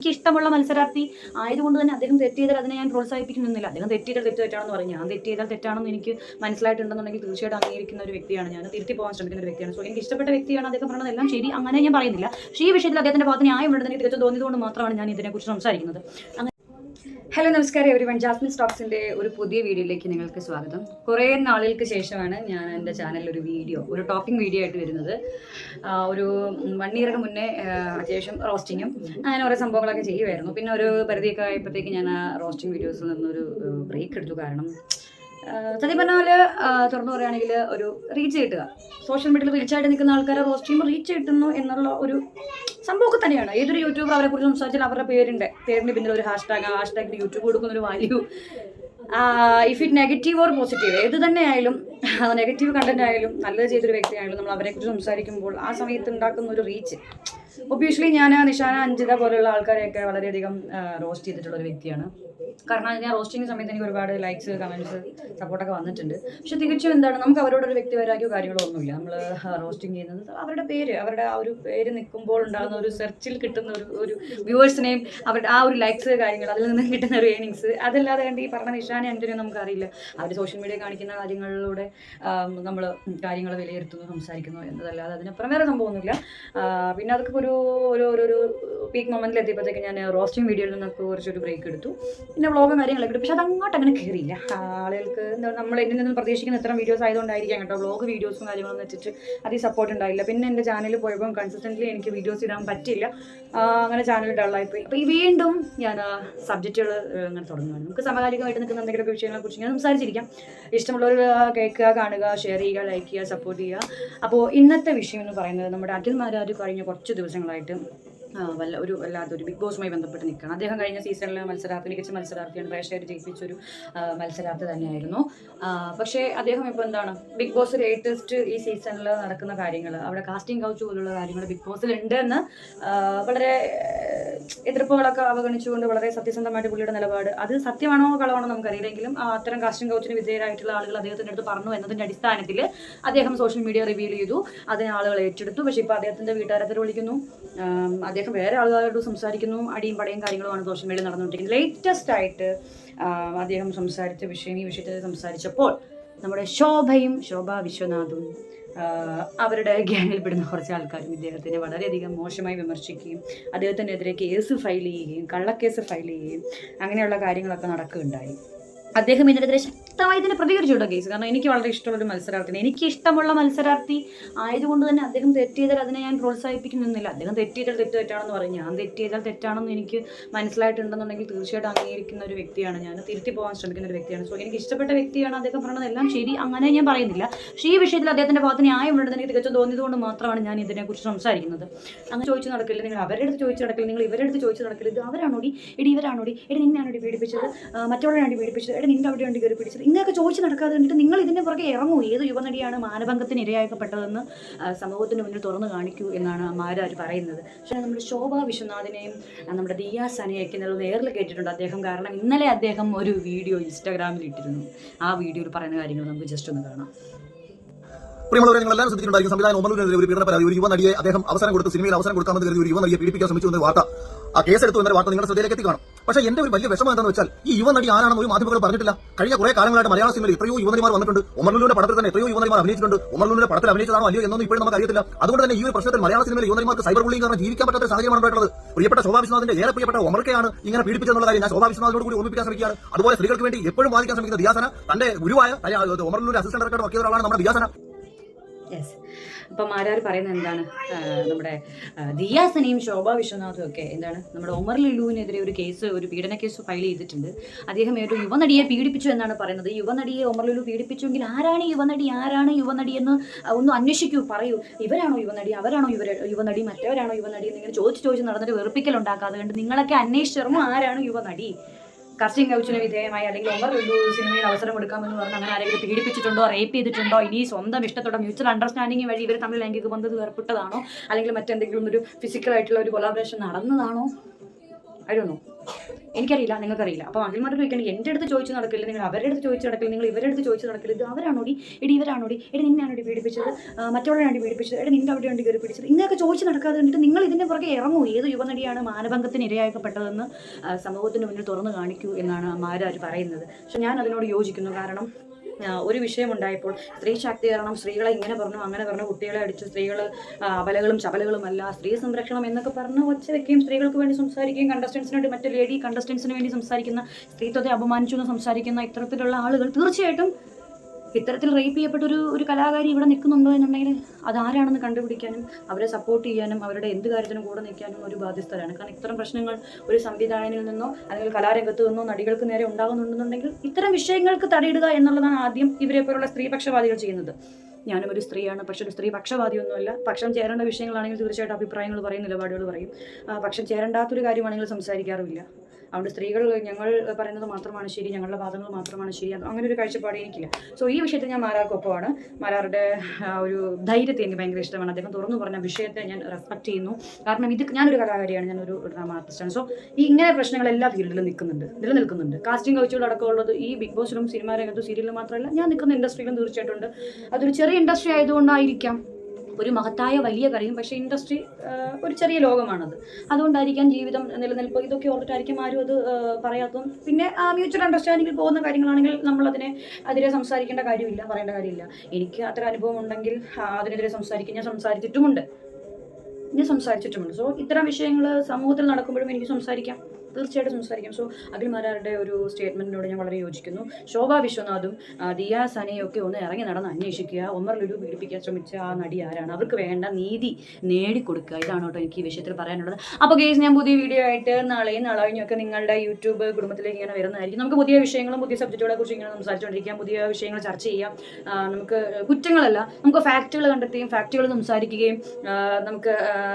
എനിക്ക് ഇഷ്ടമുള്ള മത്സരാർത്ഥി ആയതുകൊണ്ട് തന്നെ അദ്ദേഹം തെറ്റ് ചെയ്താൽ അതിനെ ഞാൻ പ്രോത്സാഹിപ്പിക്കുന്നില്ല. അദ്ദേഹം തെറ്റ് ചെയ്താൽ തെറ്റ് തെറ്റാണെന്ന് പറഞ്ഞു. ഞാൻ തെറ്റ് ചെയ്താൽ തെറ്റാണെന്ന് എനിക്ക് മനസ്സിലായിട്ടുണ്ടെന്നുണ്ടെങ്കിൽ തീർച്ചയായിട്ടും അംഗീകരിക്കുന്ന ഒരു വ്യക്തിയാണ് ഞാൻ. തിരുത്തി പോകാൻ ശ്രമിക്കുന്ന ഒരു വ്യക്തിയാണ്. സോ എനിക്ക് ഇഷ്ടപ്പെട്ട വ്യക്തിയാണ് അദ്ദേഹം പറഞ്ഞതെല്ലാം ശരി. അങ്ങനെ ഞാൻ പറയുന്നില്ല. പക്ഷേ ഈ വിഷയത്തിൽ അദ്ദേഹത്തിന്റെ ഭാഗത്ത് ന്യായം ഉണ്ടെന്ന് എനിക്ക് തികച്ചും തോന്നിയതുകൊണ്ട് മാത്രമാണ് ഞാൻ ഇതിനെക്കുറിച്ച് സംസാരിക്കുന്നത്. ഹലോ നമസ്കാരം എവരി വൺ ജാസ്മിൻ സ്റ്റോക്സിന്റെ ഒരു പുതിയ വീഡിയോയിലേക്ക് നിങ്ങൾക്ക് സ്വാഗതം. കുറേ നാളുകൾക്ക് ശേഷമാണ് ഞാൻ എന്റെ ചാനലിൽ ഒരു വീഡിയോ ഒരു ടോപ്പിംഗ് വീഡിയോ ആയിട്ട് വരുന്നത്. ഒരു വൺ ഇയറിന് മുന്നേ അത്യാവശ്യം റോസ്റ്റിങ്ങും അങ്ങനെ ഓരോ സംഭവങ്ങളൊക്കെ ചെയ്യുമായിരുന്നു പിന്നെ ഒരു പരിധിയൊക്കെ ആയപ്പോഴത്തേക്ക് ഞാൻ ആ റോസ്റ്റിംഗ് വീഡിയോസിൽ നിന്നൊരു ബ്രേക്ക് എടുത്തു. കാരണം സത്യം പറഞ്ഞാൽ തുറന്നു പറയുകയാണെങ്കിൽ ഒരു റീച്ച് കിട്ടുക. സോഷ്യൽ മീഡിയയിൽ റീച്ചായിട്ട് നിൽക്കുന്ന ആൾക്കാരെ റോസ്റ്റ് ചെയ്യുമ്പോൾ റീച്ച് കിട്ടുന്നു എന്നുള്ള ഒരു സംഭവമൊക്കെ തന്നെയാണ്. ഏതൊരു യൂട്യൂബർ അവരെ കുറിച്ച് സംസാരിച്ചാൽ അവരുടെ പേരുണ്ട്. പേരിന് പിന്നിൽ ഒരു ഹാഷ്ടാഗ് ആ ഹാഷ്ടാഗിന് യൂട്യൂബ് കൊടുക്കുന്ന ഒരു value if it negative or positive ഏത് തന്നെ ആയാലും നെഗറ്റീവ് കണ്ടന്റ് ആയാലും നല്ലത് ചെയ്തൊരു വ്യക്തിയായാലും നമ്മൾ അവരെക്കുറിച്ച് സംസാരിക്കുമ്പോൾ ആ സമയത്ത് ഉണ്ടാക്കുന്ന ഒരു റീച്ച് ഒബ്വിയസ്ലി ഞാൻ നിഷാന അഞ്ജിത പോലെയുള്ള ആൾക്കാരെയൊക്കെ വളരെയധികം റോസ്റ്റ് ചെയ്തിട്ടുള്ള ഒരു വ്യക്തിയാണ്. കാരണം ഞാൻ റോസ്റ്റിംഗ് സമയത്ത് എനിക്ക് ഒരുപാട് ലൈക്സ് കമന്റ്സ് സപ്പോർട്ടൊക്കെ വന്നിട്ടുണ്ട്. പക്ഷെ തികച്ചും എന്താണ് നമുക്ക് അവരോടൊരു വ്യക്തിപരമാക്കിയോ കാര്യങ്ങളോ ഒന്നുമില്ല. നമ്മൾ റോസ്റ്റിംഗ് ചെയ്യുന്നത് അവരുടെ പേര് അവരുടെ ആ ഒരു പേര് നിൽക്കുമ്പോൾ ഉണ്ടാകുന്ന ഒരു സെർച്ചിൽ കിട്ടുന്ന ഒരു ഒരു വ്യൂവേഴ്സിനെയും അവരുടെ ആ ഒരു ലൈക്സ് കാര്യങ്ങൾ അതിൽ നിന്ന് കിട്ടുന്ന ഒരു ഏണിങ്സ് അതല്ലാതെ കണ്ട് ഈ പറഞ്ഞ നിഷാനെ അഞ്ചിനെ നമുക്കറിയില്ല. അവർ സോഷ്യൽ മീഡിയ കാണിക്കുന്ന കാര്യങ്ങളിലൂടെ നമ്മൾ കാര്യങ്ങൾ വിലയിരുത്തുന്നു സംസാരിക്കുന്നു എന്നതല്ലാതെ അതിനപ്പുറം വേറെ സംഭവമൊന്നുമില്ല. പിന്നെ അതൊക്കെ ഒരു ഒരു ഒരു പീക്ക് മൊമെന്റിൽ എത്തിയപ്പോഴത്തേക്ക് ഞാൻ റോസ്റ്റിംഗ് വീഡിയോയിൽ നിന്നൊക്കെ കുറച്ചൊരു ബ്രേക്ക് എടുത്തു. പിന്നെ വ്ളോഗും കാര്യങ്ങളൊക്കെ പക്ഷെ അത് അങ്ങോട്ട് അങ്ങനെ കയറിയില്ല ആളുകൾക്ക് എന്താ നമ്മൾ എന്നിൽ നിന്ന് പ്രതീക്ഷിക്കുന്ന ഇത്തരം വീഡിയോസ് ആയതുകൊണ്ടായിരിക്കാം കേട്ടോ. വ്ളോഗ് വീഡിയോസും കാര്യങ്ങളും വെച്ചിട്ട് അതിൽ സപ്പോർട്ട് ഉണ്ടായില്ല. പിന്നെ എന്റെ ചാനൽ പോയപ്പോൾ കൺസിസ്റ്റന്റ്ലി എനിക്ക് വീഡിയോസ് ഇടാൻ പറ്റില്ല അങ്ങനെ ചാനൽ ഡള്ളായിപ്പോയി അപ്പോൾ ഈ വീണ്ടും ഞാൻ സബ്ജക്റ്റുകൾ അങ്ങനെ തുടങ്ങുകയാണ് നമുക്ക് സമകാലികമായിട്ട് നിൽക്കുന്ന എന്തെങ്കിലുമൊക്കെ വിഷയങ്ങളെ കുറിച്ച് ഞാൻ സംസാരിച്ചിരിക്കാം. ഇഷ്ടമുള്ളവർ കേൾക്കുക കാണുക ഷെയർ ചെയ്യുക ലൈക്ക് ചെയ്യുക സപ്പോർട്ട് ചെയ്യുക. അപ്പോൾ ഇന്നത്തെ വിഷയം എന്ന് പറയുന്നത് നമ്മുടെ അഖിൽ മാരാർ കഴിഞ്ഞ കുറച്ച് ദിവസങ്ങളായിട്ട് വല്ല ഒരു വല്ലാത്തൊരു ബിഗ് ബോസുമായി ബന്ധപ്പെട്ട് നിൽക്കുകയാണ് അദ്ദേഹം കഴിഞ്ഞ സീസണിൽ മത്സരാർത്ഥി മികച്ച മത്സരാർത്ഥിയാണ്. പ്രേക്ഷകർ ജയിപ്പിച്ചൊരു മത്സരാർത്ഥി തന്നെയായിരുന്നു. പക്ഷേ അദ്ദേഹം ഇപ്പോൾ എന്താണ്? ബിഗ് ബോസ് ലേറ്റസ്റ്റ് ഈ സീസണിൽ നടക്കുന്ന കാര്യങ്ങൾ അവിടെ കാസ്റ്റിംഗ് കൗച്ച് പോലുള്ള കാര്യങ്ങൾ ബിഗ് ബോസിൽ ഉണ്ടെന്ന് ആ, വളരെ എതിർപ്പുകളൊക്കെ അവഗണിച്ചുകൊണ്ട് വളരെ സത്യസന്ധമായിട്ട് പുള്ളിയുടെ നിലപാട്. അത് സത്യമാണോ കളവാണോ നമുക്കറിയില്ലെങ്കിലും അത്തരം കാസ്റ്റിംഗ് കൗച്ചിന് വിധേയരായിട്ടുള്ള ആളുകൾ അദ്ദേഹത്തിന്റെ അടുത്ത് പറഞ്ഞു എന്നതിന്റെ അടിസ്ഥാനത്തിൽ അദ്ദേഹം സോഷ്യൽ മീഡിയ റിവീൽ ചെയ്തു. അതിനെ ആളുകൾ ഏറ്റെടുത്തു. പക്ഷേ ഇപ്പോൾ അദ്ദേഹത്തിന്റെ വീട്ടുകാരത്തിൽ വിളിക്കുന്നു. അദ്ദേഹം വേറെ ആളുകളോട് സംസാരിക്കുന്നു. അടിയും പടയും കാര്യങ്ങളുമാണ് സോഷ്യൽ മീഡിയ നടന്നുകൊണ്ടിരിക്കുന്നത്. ലേറ്റസ്റ്റ് ആയിട്ട് അദ്ദേഹം സംസാരിച്ച വിഷയം ഈ വിഷയത്തിൽ സംസാരിച്ചപ്പോൾ നമ്മുടെ ശോഭയും ശോഭ വിശ്വനാഥും അവരുടെ ഗ്യാങ്ങിൽപ്പെടുന്ന കുറച്ച് ആൾക്കാരും ഇദ്ദേഹത്തിനെ വളരെയധികം മോശമായി വിമർശിക്കുകയും അദ്ദേഹത്തിനെതിരെ കേസ് ഫയൽ ചെയ്യുകയും കള്ളക്കേസ് ഫയൽ ചെയ്യുകയും അങ്ങനെയുള്ള കാര്യങ്ങളൊക്കെ നടക്കുകയുണ്ടായി. അദ്ദേഹം ഇതിനെതിരെ ശക്തമായി തന്നെ പ്രതികരിച്ചു കേട്ടോ കേസ്. കാരണം എനിക്ക് വളരെ ഇഷ്ടമുള്ള ഒരു മത്സരാർത്ഥിയാണ്. എനിക്ക് ഇഷ്ടമുള്ള മത്സരാർത്ഥി ആയതുകൊണ്ട് തന്നെ അദ്ദേഹം തെറ്റെയ്താൽ അതിനെ ഞാൻ പ്രോത്സാഹിപ്പിക്കുന്നില്ല അദ്ദേഹം തെറ്റ് ചെയ്താൽ തെറ്റ് തെറ്റാണെന്ന് പറഞ്ഞു ഞാൻ തെറ്റെയ്താൽ തെറ്റാണെന്ന് എനിക്ക് മനസ്സിലായിട്ടുണ്ടെന്നുണ്ടെങ്കിൽ തീർച്ചയായിട്ടും അംഗീകരിക്കുന്ന ഒരു വ്യക്തിയാണ് ഞാൻ. തിരുത്തി പോകാൻ ശ്രമിക്കുന്ന ഒരു വ്യക്തിയാണ്. സോ എനിക്ക് ഇഷ്ടപ്പെട്ട വ്യക്തിയാണ് അദ്ദേഹം പറഞ്ഞതെല്ലാം ശരി. അങ്ങനെ ഞാൻ പറയുന്നില്ല. പക്ഷേ ഈ വിഷയത്തിൽ അദ്ദേഹത്തിന്റെ ഭാഗത്ത് ന്യായം ഉണ്ടെന്ന് എനിക്ക് തികച്ചും തോന്നിയതുകൊണ്ട് മാത്രമാണ് ഞാൻ ഇതിനെക്കുറിച്ച് സംസാരിക്കുന്നത്. അങ്ങനെ ചോദിച്ചു നടക്കില്ല. നിങ്ങൾ അവരുടെ അടുത്ത് ചോദിച്ചു നടക്കില്ല. നിങ്ങൾ ഇവരുടെ അടുത്ത് ചോദിച്ചു നടക്കില്ല. ഇത് അവരാണോടി? ഇടി ഇവരാണോടി? ഇടി നിന്നെയാണോടി പീഡിപ്പിച്ചത്? മറ്റുള്ളവരാണ് പീഡിപ്പിച്ചത്? എടി നിന്റെ അവിടെ ഉണ്ട് കയറി പിടിച്ചത് ഇങ്ങനെയൊക്കെ ചോദിച്ച് നടക്കാതെ കണ്ടിട്ട് നിങ്ങൾ ഇതിന്റെ പുറകെ ഇറങ്ങൂ. ഏത് യുവനടിയാണ് മാനഭംഗത്തിന് ഇരയാക്കപ്പെട്ടതെന്ന് സമൂഹത്തിന് മുന്നിൽ തുറന്നു കാണിക്കൂ എന്നാണ് മാരാർ പറയുന്നത്. പക്ഷേ നമ്മുടെ ശോഭ വിശ്വനാഥിനെയും നമ്മുടെ ദിയ സനയൊക്കെ എന്നുള്ള നേരിൽ കേട്ടിട്ടുണ്ട് അദ്ദേഹം. കാരണം ഇന്നലെ അദ്ദേഹം ഒരു വീഡിയോ ഇൻസ്റ്റാഗ്രാമിൽ ഇട്ടിരുന്നു. ആ വീഡിയോയിൽ പറയുന്ന കാര്യങ്ങൾ നമുക്ക് ജസ്റ്റ് ഒന്ന് കാണാം. പ്രിയമുള്ളവരെ നിങ്ങൾ ശ്രദ്ധിച്ചിട്ടുണ്ടായിരിക്കും സംവിധാനം ഒമലൂരിനെതിരെ ഒരു പീഡന ഒരു യുവ നടിയെ അദ്ദേഹം അവസരം കൊടുത്ത് സിനിമയിൽ അവസരം കൊടുക്കാമെന്ന് കരുതി ഒരു യുവ നടിയെ പീഡിപ്പിക്കാൻ ശ്രമിച്ചു വാർത്ത. ആ കേസെടുത്തു എന്ന വാർത്ത നിങ്ങളുടെ ശ്രദ്ധയിലേക്ക് എത്തി കാണും പക്ഷേ എന്റെ ഒരു വലിയ വിഷമം എന്താണെന്ന് വെച്ചാൽ ഈ യുവനടി ആരാണെന്ന് ഒരു മാധ്യമങ്ങൾ പറഞ്ഞിട്ടില്ല. കഴിഞ്ഞ കുറെ കാലങ്ങളായിട്ട് മലയാള സിനിമയിൽ എത്രയോ യുവനടിമാർ വന്നിട്ടുണ്ട്. ഒമർലൂരിന്റെ പടത്തിൽ തന്നെ എത്രയോ യുവനടിമാർ അഭിനയിച്ചിട്ടുണ്ട്. ഒമർലൂരിന്റെ പടത്തിൽ അഭിനയിച്ചതാണോ അല്ലയോ എന്നൊന്നും ഇപ്പോഴും നമുക്ക് അറിയത്തില്ല. അതുകൊണ്ട് തന്നെ ഈ ഒരു പ്രശ്നത്തിൽ മലയാള സിനിമയിൽ യുവനടിമാർക്ക് സൈബർ ബുള്ളിംഗ് കാരണം ജീവിക്കാൻ പറ്റാത്ത സാഹചര്യമാണ് ഉണ്ടായിട്ടുള്ളത്. പ്രിയപ്പെട്ട ശോഭാ ഏറെ പ്രിയപ്പെട്ട ഒമർക്കയാണ് ഇങ്ങനെ പീഡിപ്പിച്ചെന്നുള്ള കാര്യം ഞാൻ ശോഭാ കൂടി ഓർമ്മിപ്പിക്കാൻ ശ്രമിക്കുകയാണ്. അതുപോലെ സ്ത്രീകൾക്ക് വേണ്ടി എപ്പോഴും വാദിക്കാൻ ശ്രമിക്കുന്ന ദിയാസന തന്റെ ഗുരുവായ ഒമർലൂർ അസിസ്റ്റന്റ് ഡയറക്ടർ ഒക്കെ ഒരാളാണ് നമ്മുടെ ദിയാസന. യെസ് അപ്പം പറയുന്നത് എന്താണ്? നമ്മുടെ ദിയാസനയും ശോഭ വിശ്വനാഥും ഒക്കെ എന്താണ്? നമ്മുടെ ഒമർ ലുലുവിനെതിരെ ഒരു കേസ് ഒരു പീഡന കേസ് ഫയൽ ചെയ്തിട്ടുണ്ട്. അദ്ദേഹം ഒരു യുവനടിയെ പീഡിപ്പിച്ചു എന്നാണ് പറയുന്നത്. യുവനടിയെ ഒമർ ലുലു പീഡിപ്പിച്ചുവെങ്കിൽ ആരാണ് യുവനടി? ആരാണ് യുവനടി എന്ന് ഒന്ന് അന്വേഷിക്കൂ പറയൂ. ഇവരാണോ യുവനടി? അവരാണോ ഇവർ യുവനടി? മറ്റവരാണോ യുവനടി? എന്നിങ്ങനെ ചോദിച്ച് ചോദിച്ച് നടന്നിട്ട് വെറുപ്പിക്കൽ ഉണ്ടാക്കാതെ കണ്ട് നിങ്ങളൊക്കെ അന്വേഷിച്ചിറങ്ങും ആരാണ് യുവനടി? കാസ്റ്റിംഗ് കൗച്ചിന് വിധേയമായി അല്ലെങ്കിൽ ഒമർ ഒരു സിനിമയിൽ അവസരം കൊടുക്കാമെന്ന് പറഞ്ഞ് അങ്ങനെ ആരെങ്കിലും പീഡിപ്പിച്ചിട്ടുണ്ടോ റേപ്പ് ചെയ്തിട്ടുണ്ടോ ഇനി സ്വന്തം ഇഷ്ടത്തോടെ മ്യൂച്വൽ അണ്ടർസ്റ്റാൻഡിങ് വഴി ഇവർ തമ്മിൽ ലൈംഗിക ബന്ധത്തിൽ ഏർപ്പെട്ടതാണോ? അല്ലെങ്കിൽ മറ്റെന്തെങ്കിലും ഒരു ഫിസിക്കൽ ആയിട്ടുള്ള ഒരു കൊലാബറേഷൻ നടന്നതാണോ? ഐ ഡോ നോ എനിക്കറിയില്ല നിങ്ങൾക്കറിയില്ല. അപ്പോൾ അഖിൽമാരോട് ചോദിക്കണം എന്റെ അടുത്ത് ചോദിച്ചു നടക്കില്ല നിങ്ങൾ അവരുടെ അടുത്ത് ചോദിച്ചു നടക്കില്ല നിങ്ങൾ ഇവരുടെ അടുത്ത് ചോദിച്ചു നടക്കില്ല ഇത് അവരാണോടി? ഇടി ഇവരാണോടി? എടി നിന്നാണോടി പീഡിപ്പിച്ചത്? മറ്റുള്ളവരാണ് പീഡിപ്പിച്ചത്? എടി നിന്റെ അവിടെയാണ് കയറി പിടിച്ചത്? ഇങ്ങനെയൊക്കെ ചോദിച്ചു നടക്കാതെ കണ്ടിട്ട് നിങ്ങൾ ഇതിന്റെ പുറകെ ഇറങ്ങൂ. ഏത് യുവനടിയാണ് മാനഭംഗത്തിന് ഇരയാക്കപ്പെട്ടതെന്ന് സമൂഹത്തിന് മുന്നിൽ തുറന്നു കാണിക്കൂ എന്നാണ് മാരാർ പറയുന്നത്. പക്ഷെ ഞാൻ അതിനോട് യോജിക്കുന്നു. കാരണം ഒരു വിഷയമുണ്ടായപ്പോൾ സ്ത്രീ ശാക്തീകരണം സ്ത്രീകളെ ഇങ്ങനെ പറഞ്ഞു അങ്ങനെ പറഞ്ഞു കുട്ടികളെ അടിച്ചു സ്ത്രീകൾ അപലകളും അല്ല സ്ത്രീ സംരക്ഷണം എന്നൊക്കെ പറഞ്ഞ് ഒച്ച വെക്കുകയും സ്ത്രീകൾക്ക് വേണ്ടി സംസാരിക്കുകയും കണ്ടസ്റ്റൻസിന് വേണ്ടി മറ്റു ലേഡി കണ്ടസ്റ്റൻസിന് വേണ്ടി സംസാരിക്കുന്ന സ്ത്രീത്വത്തെ അപമാനിച്ചു എന്ന് സംസാരിക്കുന്ന ഇത്തരത്തിലുള്ള ആളുകൾ തീർച്ചയായിട്ടും ഇത്തരത്തിൽ റേപ്പ് ചെയ്യപ്പെട്ട ഒരു ഒരു കലാകാരി ഇവിടെ നിൽക്കുന്നുണ്ടോ എന്നുണ്ടെങ്കിൽ അതാരാണെന്ന് കണ്ടുപിടിക്കാനും അവരെ സപ്പോർട്ട് ചെയ്യാനും അവരുടെ എന്ത് കാര്യത്തിനും കൂടെ നിൽക്കാനും ഒരു ബാധ്യസ്ഥരാണ്. കാരണം ഇത്തരം പ്രശ്നങ്ങൾ ഒരു സംവിധായകനിൽ നിന്നോ അല്ലെങ്കിൽ കലാരംഗത്ത് നിന്നോ നടികൾക്ക് നേരെ ഉണ്ടാകുന്നുണ്ടെന്നുണ്ടെങ്കിൽ ഇത്തരം വിഷയങ്ങൾക്ക് തടയിടുക എന്നുള്ളതാണ് ആദ്യം ഇവരെ പോലുള്ള സ്ത്രീപക്ഷവാദികൾ ചെയ്യുന്നത്. ഞാനും ഒരു സ്ത്രീയാണ് പക്ഷെ ഒരു സ്ത്രീ പക്ഷവാദിയൊന്നുമല്ല പക്ഷം ചേരേണ്ട വിഷയങ്ങളാണെങ്കിൽ തീർച്ചയായിട്ടും അഭിപ്രായങ്ങൾ പറയും നിലപാടുകൾ പറയും. പക്ഷം ചേരേണ്ടാത്തൊരു കാര്യമാണെങ്കിൽ സംസാരിക്കാറുമില്ല. അതുകൊണ്ട് സ്ത്രീകൾ ഞങ്ങൾ പറയുന്നത് മാത്രമാണ് ശരി ഞങ്ങളുടെ വാദങ്ങൾ മാത്രമാണ് ശരി അങ്ങനെ ഒരു കാഴ്ചപ്പാട് എനിക്കില്ല. സോ ഈ വിഷയത്തിൽ ഞാൻ മാരാർക്കൊപ്പമാണ്. മാരാറുടെ ഒരു ധൈര്യത്തെ എനിക്ക് ഭയങ്കര ഇഷ്ടമാണ്. അദ്ദേഹം തുറന്നു പറഞ്ഞ വിഷയത്തെ ഞാൻ റെസ്പെക്ട് ചെയ്യുന്നു. കാരണം ഇത് ഞാനൊരു കലാകാരിയാണ് ഞാനൊരു ഡ്രാമ ആർട്ടിസ്റ്റാണ് സോ ഈ ഇങ്ങനെ പ്രശ്നങ്ങൾ എല്ലാ ഫീൽഡിലും നിൽക്കുന്നുണ്ട് നിലനിൽക്കുന്നുണ്ട്. കാസ്റ്റിംഗ് കൗച്ചുകൾ അടക്കമുള്ളത് ഈ ബിഗ് ബോസിലും സിനിമാ രംഗത്തും സീരിയലിലും മാത്രമല്ല ഞാൻ നിൽക്കുന്ന ഇൻഡസ്ട്രിയിലും തീർച്ചയായിട്ടും ഉണ്ട്. അതൊരു ചെറിയ ഇൻഡസ്ട്രി ആയതുകൊണ്ടായിരിക്കാം. ഒരു മഹത്തായ വലിയ കാര്യം പക്ഷേ ഇൻഡസ്ട്രി ഒരു ചെറിയ ലോകമാണത്. അതുകൊണ്ടായിരിക്കാം ജീവിതം നിലനിൽപ്പ്. ഇതൊക്കെ ഓർത്തിട്ടായിരിക്കും ആരും അത് പറയാത്തതും. പിന്നെ ആ മ്യൂച്വൽ അണ്ടർസ്റ്റാൻഡിങ്ങിൽ പോകുന്ന കാര്യങ്ങളാണെങ്കിൽ നമ്മളതിനെ അതിനെ സംസാരിക്കേണ്ട കാര്യമില്ല പറയേണ്ട കാര്യമില്ല. എനിക്ക് അത്ര അനുഭവം ഉണ്ടെങ്കിൽ അതിനെതിരെ സംസാരിക്കും. ഞാൻ സംസാരിച്ചിട്ടുമുണ്ട്. ഞാൻ സംസാരിച്ചിട്ടുമുണ്ട്. സോ ഇത്തരം വിഷയങ്ങൾ സമൂഹത്തിൽ നടക്കുമ്പോഴും എനിക്ക് സംസാരിക്കാം. തീർച്ചയായിട്ടും സംസാരിക്കും. സോ അഖിൽമാരാരുടെ ഒരു സ്റ്റേറ്റ്മെന്റിനോട് ഞാൻ വളരെ യോജിക്കുന്നു. ശോഭ വിശ്വനാഥും ദിയ സനയും ഒക്കെ ഒന്ന് ഇറങ്ങി നടന്ന് അന്വേഷിക്കുക. ഒമർ ലുലു പീഡിപ്പിക്കാൻ ശ്രമിച്ച ആ നടി ആരാണ്? അവർക്ക് വേണ്ട നീതി നേടിക്കൊടുക്കുക. ഇതാണ് കേട്ടോ എനിക്ക് ഈ വിഷയത്തിൽ പറയാനുള്ളത്. അപ്പോൾ കേസ് ഞാൻ പുതിയ വീഡിയോ ആയിട്ട് നാളെയും നാളെ കഴിഞ്ഞൊക്കെ നിങ്ങളുടെ യൂട്യൂബ് കുടുംബത്തിലേക്ക് ഇങ്ങനെ വരുന്നതായിരിക്കും. നമുക്ക് പുതിയ വിഷയങ്ങളും പുതിയ സബ്ജക്റ്റുകളെ കുറിച്ച് ഇങ്ങനെ സംസാരിച്ചുകൊണ്ടിരിക്കാം പുതിയ വിഷയങ്ങൾ ചർച്ച ചെയ്യാം. നമുക്ക് കുറ്റങ്ങളല്ല നമുക്ക് ഫാക്റ്റുകൾ കണ്ടെത്തുകയും ഫാക്റ്റുകൾ സംസാരിക്കുകയും നമുക്ക്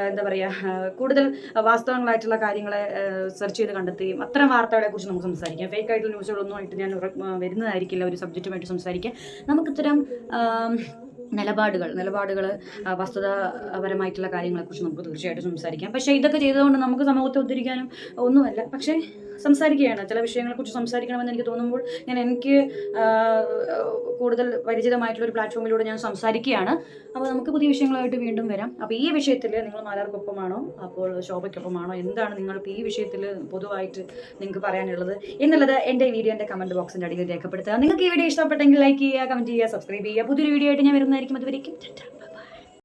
എന്താ പറയുക കൂടുതൽ വാസ്തവങ്ങളായിട്ടുള്ള കാര്യങ്ങളെ സെർച്ച് ചെയ്ത് കണ്ടെത്തുകയും അത്തരം വാർത്തകളെ കുറിച്ച് നമുക്ക് സംസാരിക്കാം. ഫേക്ക് ആയിട്ടുള്ള ന്യൂസുകളൊന്നും ആയിട്ട് ഞാൻ വരുന്നതായിരിക്കില്ല ഒരു സബ്ജക്റ്റുമായിട്ട് സംസാരിക്കാം നമുക്കിത്തരം നിലപാടുകൾ നിലപാടുകൾ വസ്തുതാപരമായിട്ടുള്ള കാര്യങ്ങളെക്കുറിച്ച് നമുക്ക് തീർച്ചയായിട്ടും സംസാരിക്കാം. പക്ഷേ ഇതൊക്കെ ചെയ്തുകൊണ്ട് നമുക്ക് സമൂഹത്തെ ഉദ്ധരിക്കാനും ഒന്നുമല്ല. പക്ഷേ സംസാരിക്കുകയാണ്. ചില വിഷയങ്ങളെക്കുറിച്ച് സംസാരിക്കണമെന്ന് എനിക്ക് തോന്നുമ്പോൾ ഞാൻ എനിക്ക് കൂടുതൽ പരിചിതമായിട്ടുള്ള ഒരു പ്ലാറ്റ്ഫോമിലൂടെ ഞാൻ സംസാരിക്കുകയാണ്. അപ്പോൾ നമുക്ക് പുതിയ വിഷയങ്ങളായിട്ട് വീണ്ടും വരാം. അപ്പോൾ ഈ വിഷയത്തിൽ നിങ്ങൾ മാലാർക്കൊപ്പമാണോ അപ്പോൾ ശോഭയ്ക്കൊപ്പമാണോ? എന്താണ് നിങ്ങൾക്ക് ഈ വിഷയത്തിൽ പൊതുവായിട്ട് നിങ്ങൾക്ക് പറയാനുള്ളത്? എന്നുള്ളത് എന്റെ വീഡിയോന്റെ കമന്റ് ബോക്സിന്റെ അടിയിൽ രേഖപ്പെടുത്തുക. നിങ്ങൾക്ക് ഈ വീഡിയോ ഇഷ്ടപ്പെട്ടെങ്കിൽ ലൈക്ക് ചെയ്യുക കമന്റ് ചെയ്യുക സബ്സ്ക്രൈബ് ചെയ്യുക. പുതിയൊരു വീഡിയോ ആയിട്ട് ഞാൻ വരുന്നതായിരിക്കും. അതുവരേക്കും